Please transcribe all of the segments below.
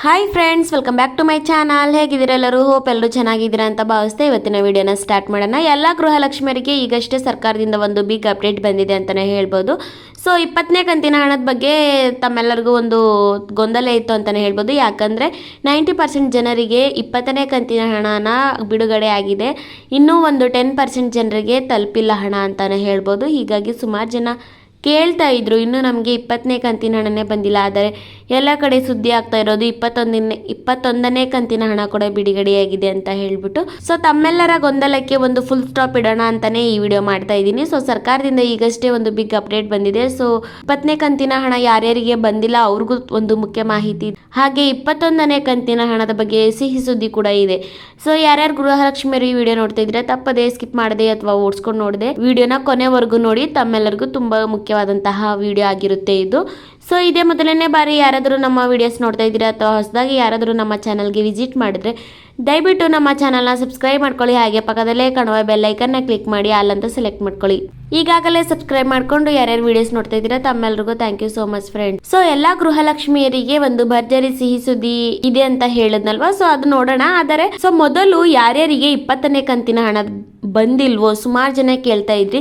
Hi friends welcome back to my channel ಹೇಗಿದ್ದೀರೆಲ್ಲರೂ? Hope ಎಲ್ಲರೂ ಚೆನ್ನಾಗಿದ್ದೀರಾ ಅಂತ ಭಾವಿಸ್ತಾ ಇವತ್ತಿನ ವಿಡಿಯೋನ ಸ್ಟಾರ್ಟ್ ಮಾಡೋಣ. ಎಲ್ಲ ಗೃಹಲಕ್ಷ್ಮಿಯರಿಗೆ ಈಗಷ್ಟೇ ಸರ್ಕಾರದಿಂದ ಒಂದು ಬಿಗ್ ಅಪ್ಡೇಟ್ ಬಂದಿದೆ ಅಂತಲೇ ಹೇಳ್ಬೋದು. ಸೊ ಇಪ್ಪತ್ತನೇ ಕಂತಿನ ಹಣದ ಬಗ್ಗೆ ತಮ್ಮೆಲ್ಲರಿಗೂ ಒಂದು ಗೊಂದಲ ಇತ್ತು ಅಂತಲೇ ಹೇಳ್ಬೋದು. ಯಾಕಂದರೆ ನೈಂಟಿ ಪರ್ಸೆಂಟ್ ಜನರಿಗೆ ಇಪ್ಪತ್ತನೇ ಕಂತಿನ ಹಣನ ಬಿಡುಗಡೆ ಆಗಿದೆ. ಇನ್ನೂ ಒಂದು ಟೆನ್ ಪರ್ಸೆಂಟ್ ಜನರಿಗೆ ತಲುಪಿಲ್ಲ ಹಣ ಅಂತಲೇ ಹೇಳ್ಬೋದು. ಹೀಗಾಗಿ ಸುಮಾರು ಜನ ಕೇಳ್ತಾ ಇದ್ರು. ಇನ್ನೂ ನಮಗೆ ಇಪ್ಪತ್ತನೇ ಕಂತಿನ ಹಣನೇ ಬಂದಿಲ್ಲ. ಆದರೆ ಎಲ್ಲ ಕಡೆ ಸುದ್ದಿ ಆಗ್ತಾ ಇರೋದು ಇಪ್ಪತ್ತೊಂದನೇ ಇಪ್ಪತ್ತೊಂದನೇ ಕಂತಿನ ಹಣ ಕೂಡ ಬಿಡುಗಡೆಯಾಗಿದೆ ಅಂತ ಹೇಳ್ಬಿಟ್ಟು. ಸೊ ತಮ್ಮೆಲ್ಲರ ಗೊಂದಲಕ್ಕೆ ಒಂದು ಫುಲ್ ಸ್ಟಾಪ್ ಇಡೋಣ ಅಂತಾನೆ ಈ ವಿಡಿಯೋ ಮಾಡ್ತಾ ಇದ್ದೀನಿ. ಸೊ ಸರ್ಕಾರದಿಂದ ಈಗಷ್ಟೇ ಒಂದು ಬಿಗ್ ಅಪ್ಡೇಟ್ ಬಂದಿದೆ. ಸೊ ಇಪ್ಪತ್ತನೇ ಕಂತಿನ ಹಣ ಯಾರ್ಯಾರಿಗೆ ಬಂದಿಲ್ಲ ಅವ್ರಿಗೂ ಒಂದು ಮುಖ್ಯ ಮಾಹಿತಿ. ಹಾಗೆ ಇಪ್ಪತ್ತೊಂದನೇ ಕಂತಿನ ಹಣದ ಬಗ್ಗೆ ಸಿಹಿ ಸುದ್ದಿ ಕೂಡ ಇದೆ. ಸೊ ಯಾರ್ಯಾರು ಗೃಹಲಕ್ಷ್ಮಿಯರು ಈ ವಿಡಿಯೋ ನೋಡ್ತಾ ಇದ್ರೆ ತಪ್ಪದೇ ಸ್ಕಿಪ್ ಮಾಡದೆ ಅಥವಾ ಓಡಿಸ್ಕೊಂಡು ನೋಡದೆ ವಿಡಿಯೋನ ಕೊನೆವರೆಗೂ ನೋಡಿ. ತಮ್ಮೆಲ್ಲರಿಗೂ ತುಂಬಾ ಮುಖ್ಯವಾದಂತಹ ವಿಡಿಯೋ ಆಗಿರುತ್ತೆ ಇದು. ಸೊ ಇದೇ ಮೊದಲನೇ ಬಾರಿ ಯಾರಾದರೂ ನಮ್ಮ ವಿಡಿಯೋಸ್ ನೋಡ್ತಾ ಇದ್ದೀರಾ ಅಥವಾ ಹೊಸದಾಗಿ ಯಾರಾದರೂ ನಮ್ಮ ಚಾನಲ್ಗೆ ವಿಸಿಟ್ ಮಾಡಿದ್ರೆ ದಯವಿಟ್ಟು ನಮ್ಮ ಚಾನಲ್ನ ಸಬ್ಸ್ಕ್ರೈಬ್ ಮಾಡ್ಕೊಳ್ಳಿ, ಹಾಗೆ ಪಕ್ಕದಲ್ಲೇ ಕಾಣುವ ಬೆಲ್ ಐಕನ್ನ ಕ್ಲಿಕ್ ಮಾಡಿ ಅಲ್ಲಂತ ಸೆಲೆಕ್ಟ್ ಮಾಡ್ಕೊಳ್ಳಿ. ಈಗಾಗಲೇ ಸಬ್ಸ್ಕ್ರೈಬ್ ಮಾಡ್ಕೊಂಡು ಯಾರ್ಯಾರು ವಿಡಿಯೋಸ್ ನೋಡ್ತಾ ಇದ್ದೀರಾ ತಮ್ಮೆಲ್ಲರಿಗೂ thank you so much friend so ಎಲ್ಲಾ ಗೃಹಲಕ್ಷ್ಮಿಯರಿಗೆ ಒಂದು ಭರ್ಜರಿ ಸಿಹಿ ಸುದ್ದಿ ಇದೆ ಅಂತ ಹೇಳಿದ್ನಲ್ವಾ? ಸೊ ಅದು ನೋಡೋಣ. ಆದರೆ ಸೊ ಮೊದಲು ಯಾರ್ಯಾರಿಗೆ ಇಪ್ಪತ್ತನೇ ಕಂತಿನ ಹಣ ಬಂದಿಲ್ವೋ, ಸುಮಾರು ಜನ ಕೇಳ್ತಾ ಇದ್ರಿ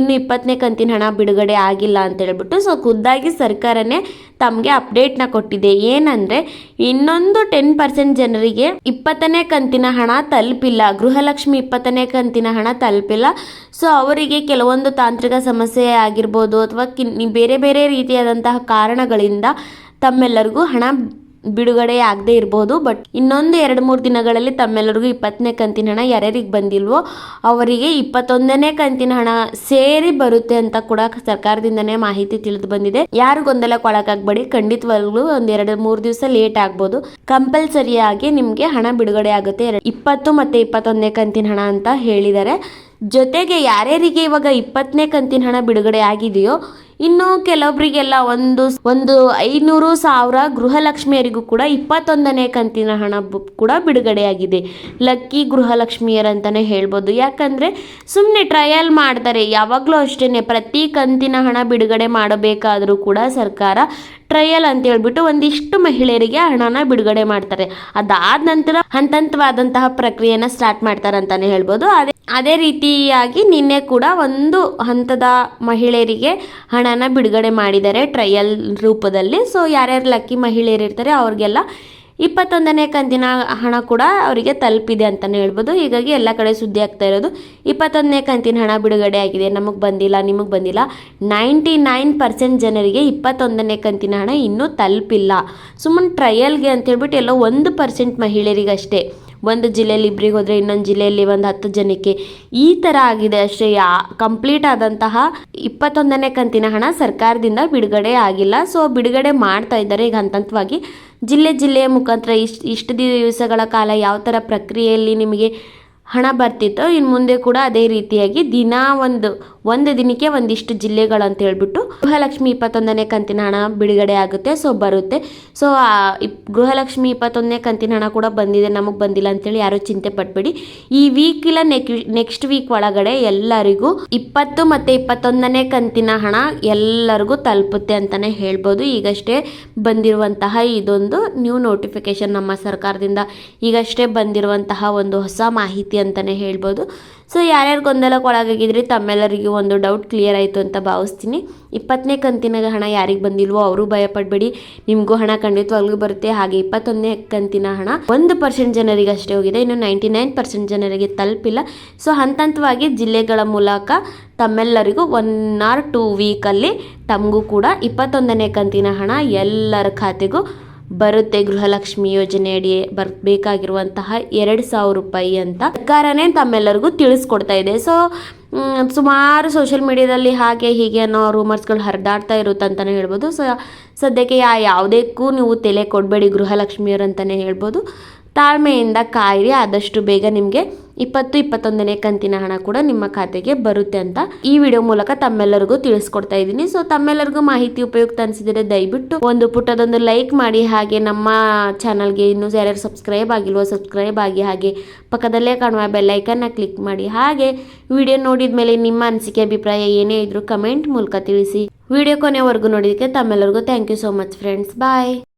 ಇನ್ನೂ ಇಪ್ಪತ್ತನೇ ಕಂತಿನ ಹಣ ಬಿಡುಗಡೆ ಆಗಿಲ್ಲ ಅಂತ ಹೇಳ್ಬಿಟ್ಟು ಸೊ ಖುದ್ದಾಗಿ ಸರ್ಕಾರನೇ ತಮಗೆ ಅಪ್ಡೇಟ್ನ ಕೊಟ್ಟಿದೆ. ಏನಂದರೆ, ಇನ್ನೊಂದು ಟೆನ್ ಪರ್ಸೆಂಟ್ ಜನರಿಗೆ ಇಪ್ಪತ್ತನೇ ಕಂತಿನ ಹಣ ತಲುಪಿಲ್ಲ. ಗೃಹಲಕ್ಷ್ಮಿ ಇಪ್ಪತ್ತನೇ ಕಂತಿನ ಹಣ ತಲುಪಿಲ್ಲ. ಸೊ ಅವರಿಗೆ ಕೆಲವೊಂದು ತಾಂತ್ರಿಕ ಸಮಸ್ಯೆ ಆಗಿರ್ಬೋದು ಅಥವಾ ಬೇರೆ ಬೇರೆ ರೀತಿಯಾದಂತಹ ಕಾರಣಗಳಿಂದ ತಮ್ಮೆಲ್ಲರಿಗೂ ಹಣ ಬಿಡುಗಡೆ ಆಗದೆ ಇರಬಹುದು ಬಟ್ ಇನ್ನೊಂದು ಎರಡು ಮೂರು ದಿನಗಳಲ್ಲಿ ತಮ್ಮೆಲ್ಲರಿಗೂ ಇಪ್ಪತ್ತನೇ ಕಂತಿನ ಹಣ ಯಾರ್ಯಾರಿಗೆ ಬಂದಿಲ್ವೋ ಅವರಿಗೆ ಇಪ್ಪತ್ತೊಂದನೇ ಕಂತಿನ ಹಣ ಸೇರಿ ಬರುತ್ತೆ ಅಂತ ಕೂಡ ಸರ್ಕಾರದಿಂದನೇ ಮಾಹಿತಿ ತಿಳಿದು ಬಂದಿದೆ. ಯಾರು ಗೊಂದಲಕ್ಕೆ ಒಳಗಾಗಬೇಡಿ ಖಂಡಿತವಾಗ್ಲೂ ಒಂದ್ ಎರಡು ಮೂರು ದಿವಸ ಲೇಟ್ ಆಗ್ಬೋದು. ಕಂಪಲ್ಸರಿಯಾಗಿ ನಿಮಗೆ ಹಣ ಬಿಡುಗಡೆ ಆಗುತ್ತೆ. ಇಪ್ಪತ್ತು ಮತ್ತೆ ಇಪ್ಪತ್ತೊಂದನೇ ಕಂತಿನ ಹಣ ಅಂತ ಹೇಳಿದ್ದಾರೆ. ಜೊತೆಗೆ ಯಾರ್ಯಾರಿಗೆ ಇವಾಗ ಇಪ್ಪತ್ತನೇ ಕಂತಿನ ಹಣ ಬಿಡುಗಡೆ ಆಗಿದೆಯೋ ಇನ್ನು ಕೆಲವೊಬ್ಬರಿಗೆಲ್ಲ ಒಂದು ಒಂದು ಐನೂರು ಸಾವಿರ ಗೃಹಲಕ್ಷ್ಮಿಯರಿಗೂ ಕೂಡ ಇಪ್ಪತ್ತೊಂದನೇ ಕಂತಿನ ಹಣ ಕೂಡ ಬಿಡುಗಡೆಯಾಗಿದೆ. ಲಕ್ಕಿ ಗೃಹಲಕ್ಷ್ಮಿಯರಂತಾನೆ ಹೇಳ್ಬೋದು. ಯಾಕಂದ್ರೆ ಸುಮ್ಮನೆ ಟ್ರಯಲ್ ಮಾಡ್ತಾರೆ. ಯಾವಾಗಲೂ ಅಷ್ಟೇ ಪ್ರತಿ ಕಂತಿನ ಹಣ ಬಿಡುಗಡೆ ಮಾಡಬೇಕಾದರೂ ಕೂಡ ಸರ್ಕಾರ ಟ್ರಯಲ್ ಅಂತ ಹೇಳ್ಬಿಟ್ಟು ಒಂದಿಷ್ಟು ಮಹಿಳೆಯರಿಗೆ ಹಣನ ಬಿಡುಗಡೆ ಮಾಡ್ತಾರೆ. ಅದಾದ ನಂತರ ಹಂತ ಹಂತವಾದಂತಹ ಪ್ರಕ್ರಿಯೆನ ಸ್ಟಾರ್ಟ್ ಮಾಡ್ತಾರೆ ಅಂತಾನೆ ಹೇಳ್ಬೋದು. ಅದೇ ಅದೇ ರೀತಿಯಾಗಿ ನಿನ್ನೆ ಕೂಡ ಒಂದು ಹಂತದ ಮಹಿಳೆಯರಿಗೆ ಹಣನ ಬಿಡುಗಡೆ ಮಾಡಿದ್ದಾರೆ ಟ್ರಯಲ್ ರೂಪದಲ್ಲಿ. ಸೊ ಯಾರ್ಯಾರು ಲಕ್ಕಿ ಮಹಿಳೆಯರು ಇರ್ತಾರೆ ಅವ್ರಿಗೆಲ್ಲ ಇಪ್ಪತ್ತೊಂದನೇ ಕಂತಿನ ಹಣ ಕೂಡ ಅವರಿಗೆ ತಲುಪಿದೆ ಅಂತಲೇ ಹೇಳ್ಬೋದು. ಹೀಗಾಗಿ ಎಲ್ಲ ಕಡೆ ಸುದ್ದಿ ಆಗ್ತಾ ಇರೋದು, ಇಪ್ಪತ್ತೊಂದನೇ ಕಂತಿನ ಹಣ ಬಿಡುಗಡೆ ಆಗಿದೆ, ನಮಗೆ ಬಂದಿಲ್ಲ, ನಿಮಗೆ ಬಂದಿಲ್ಲ. ನೈಂಟಿ ನೈನ್ ಪರ್ಸೆಂಟ್ ಜನರಿಗೆ ಇಪ್ಪತ್ತೊಂದನೇ ಕಂತಿನ ಹಣ ಇನ್ನೂ ತಲುಪಿಲ್ಲ. ಸುಮ್ಮನೆ ಟ್ರಯಲ್ಗೆ ಅಂತ ಹೇಳ್ಬಿಟ್ಟು ಎಲ್ಲೋ ಒಂದು ಪರ್ಸೆಂಟ್ ಮಹಿಳೆಯರಿಗಷ್ಟೇ. ಒಂದು ಜಿಲ್ಲೆಯಲ್ಲಿ ಇಬ್ಬರಿಗೆ ಹೋದರೆ ಇನ್ನೊಂದು ಜಿಲ್ಲೆಯಲ್ಲಿ ಒಂದು ಹತ್ತು ಜನಕ್ಕೆ ಈ ಥರ ಆಗಿದೆ ಅಷ್ಟೇ. ಯಾ, ಕಂಪ್ಲೀಟ್ ಆದಂತಹ ಇಪ್ಪತ್ತೊಂದನೇ ಕಂತಿನ ಹಣ ಸರ್ಕಾರದಿಂದ ಬಿಡುಗಡೆ ಆಗಿಲ್ಲ. ಸೊ, ಬಿಡುಗಡೆ ಮಾಡ್ತಾ ಇದ್ದಾರೆ ಈಗ ಹಂತ ಹಂತವಾಗಿ ಜಿಲ್ಲೆ ಜಿಲ್ಲೆಯ ಮುಖಾಂತರ ಇಷ್ಟು ಇಷ್ಟು ದಿವಸಗಳ ಕಾಲ ಯಾವ ಥರ ಪ್ರಕ್ರಿಯೆಯಲ್ಲಿ ನಿಮಗೆ ಹಣ ಬರ್ತಿತ್ತು ಇನ್ನು ಮುಂದೆ ಕೂಡ ಅದೇ ರೀತಿಯಾಗಿ ದಿನ ಒಂದು ಒಂದು ದಿನಕ್ಕೆ ಒಂದಿಷ್ಟು ಜಿಲ್ಲೆಗಳು ಅಂತ ಹೇಳ್ಬಿಟ್ಟು ಗೃಹಲಕ್ಷ್ಮಿ ಇಪ್ಪತ್ತೊಂದನೇ ಕಂತಿನ ಹಣ ಬಿಡುಗಡೆ ಆಗುತ್ತೆ ಸೊ ಬರುತ್ತೆ. ಸೊ ಗೃಹಲಕ್ಷ್ಮಿ ಇಪ್ಪತ್ತೊಂದನೇ ಕಂತಿನ ಹಣ ಕೂಡ ಬಂದಿದೆ, ನಮಗೆ ಬಂದಿಲ್ಲ ಅಂತೇಳಿ ಯಾರು ಚಿಂತೆ ಪಟ್ಬೇಡಿ ಈ ವೀಕ್ ಇಲ್ಲ ನೆಕ್ಸ್ಟ್ ವೀಕ್ ಒಳಗಡೆ ಎಲ್ಲರಿಗೂ ಇಪ್ಪತ್ತು ಮತ್ತು ಇಪ್ಪತ್ತೊಂದನೇ ಕಂತಿನ ಹಣ ಎಲ್ಲರಿಗೂ ತಲುಪುತ್ತೆ ಅಂತಲೇ ಹೇಳ್ಬೋದು. ಈಗಷ್ಟೇ ಬಂದಿರುವಂತಹ ಇದೊಂದು ನ್ಯೂ ನೋಟಿಫಿಕೇಶನ್ ನಮ್ಮ ಸರ್ಕಾರದಿಂದ. ಈಗಷ್ಟೇ ಬಂದಿರುವಂತಹ ಒಂದು ಹೊಸ ಮಾಹಿತಿ ಅಂತಲೇ ಹೇಳ್ಬೋದು. ಸೊ ಯಾರ್ಯಾರು ಗೊಂದಲಕ್ಕೆ ಒಳಗಾಗಿದ್ರಿ, ತಮ್ಮೆಲ್ಲರಿಗೂ ಒಂದು ಡೌಟ್ ಕ್ಲಿಯರ್ ಆಯಿತು ಅಂತ ಭಾವಿಸ್ತೀನಿ. ಇಪ್ಪತ್ತನೇ ಕಂತಿನ ಹಣ ಯಾರಿಗೆ ಬಂದಿಲ್ವೋ ಅವರು ಭಯಪಡಬೇಡಿ. ನಿಮಗೂ ಹಣ ಖಂಡಿತವಾಗ್ಲೂ ಬರುತ್ತೆ. ಹಾಗೆ ಇಪ್ಪತ್ತೊಂದನೇ ಕಂತಿನ ಹಣ ಒಂದು ಪರ್ಸೆಂಟ್ ಜನರಿಗೆ ಅಷ್ಟೇ ಹೋಗಿದೆ. ಇನ್ನು ನೈಂಟಿ ನೈನ್ ಪರ್ಸೆಂಟ್ ಜನರಿಗೆ ತಲುಪಿಲ್ಲ. ಸೊ ಹಂತ ಹಂತವಾಗಿ ಜಿಲ್ಲೆಗಳ ಮೂಲಕ ತಮ್ಮೆಲ್ಲರಿಗೂ ಒನ್ ಆರ್ ಟೂ ವೀಕಲ್ಲಿ ತಮಗೂ ಕೂಡ ಇಪ್ಪತ್ತೊಂದನೇ ಕಂತಿನ ಹಣ ಎಲ್ಲರ ಖಾತೆಗೂ ಬರುತ್ತೆ ಗೃಹಲಕ್ಷ್ಮಿ ಯೋಜನೆ ಅಡಿ ಬರಬೇಕಾಗಿರುವಂತಹ ಎರಡು ಸಾವಿರ ರೂಪಾಯಿ ಅಂತ ಸರ್ಕಾರನೇ ತಮ್ಮೆಲ್ಲರಿಗೂ ತಿಳಿಸ್ಕೊಡ್ತಾ ಇದೆ. ಸೊ ಸುಮಾರು ಸೋಷಿಯಲ್ ಮೀಡಿಯಾದಲ್ಲಿ ಹಾಗೆ ಹೀಗೆ ಅನ್ನೋ ರೂಮರ್ಸ್ಗಳು ಹರಿದಾಡ್ತಾ ಇರುತ್ತೆ ಅಂತಲೇ ಹೇಳ್ಬೋದು. ಸೊ ಸದ್ಯಕ್ಕೆ ಯಾವುದಕ್ಕೂ ನೀವು ತಲೆ ಕೊಡಬೇಡಿ ಗೃಹಲಕ್ಷ್ಮಿಯರು ಅಂತಲೇ ಹೇಳ್ಬೋದು. ತಾಳ್ಮೆಯಿಂದ ಕಾಯಿರಿ, ಆದಷ್ಟು ಬೇಗ ನಿಮಗೆ ಇಪ್ಪತ್ತು, ಇಪ್ಪತ್ತೊಂದನೇ ಕಂತಿನ ಹಣ ಕೂಡ ನಿಮ್ಮ ಖಾತೆಗೆ ಬರುತ್ತೆ ಅಂತ ಈ ವಿಡಿಯೋ ಮೂಲಕ ತಮ್ಮೆಲ್ಲರಿಗೂ ತಿಳಿಸ್ಕೊಡ್ತಾ ಇದ್ದೀನಿ. ಸೊ ತಮ್ಮೆಲ್ಲರಿಗೂ ಮಾಹಿತಿ ಉಪಯುಕ್ತ ಅನಿಸಿದರೆ ದಯವಿಟ್ಟು ಒಂದು ಪುಟ್ಟದೊಂದು ಲೈಕ್ ಮಾಡಿ, ಹಾಗೆ ನಮ್ಮ ಚಾನಲ್ಗೆ ಇನ್ನೂ ಯಾರ್ಯಾರು ಸಬ್ಸ್ಕ್ರೈಬ್ ಆಗಿಲ್ವೋ ಸಬ್ಸ್ಕ್ರೈಬ್ ಆಗಿ, ಹಾಗೆ ಪಕ್ಕದಲ್ಲೇ ಕಾಣುವ ಬೆಲ್ಲೈಕನ್ನ ಕ್ಲಿಕ್ ಮಾಡಿ, ಹಾಗೆ ವಿಡಿಯೋ ನೋಡಿದ ಮೇಲೆ ನಿಮ್ಮ ಅನಿಸಿಕೆ, ಅಭಿಪ್ರಾಯ ಏನೇ ಇದ್ರೂ ಕಮೆಂಟ್ ಮೂಲಕ ತಿಳಿಸಿ. ವಿಡಿಯೋ ಕೊನೆವರೆಗೂ ನೋಡಿದಕ್ಕೆ ತಮ್ಮೆಲ್ಲರಿಗೂ thank you so much friends bye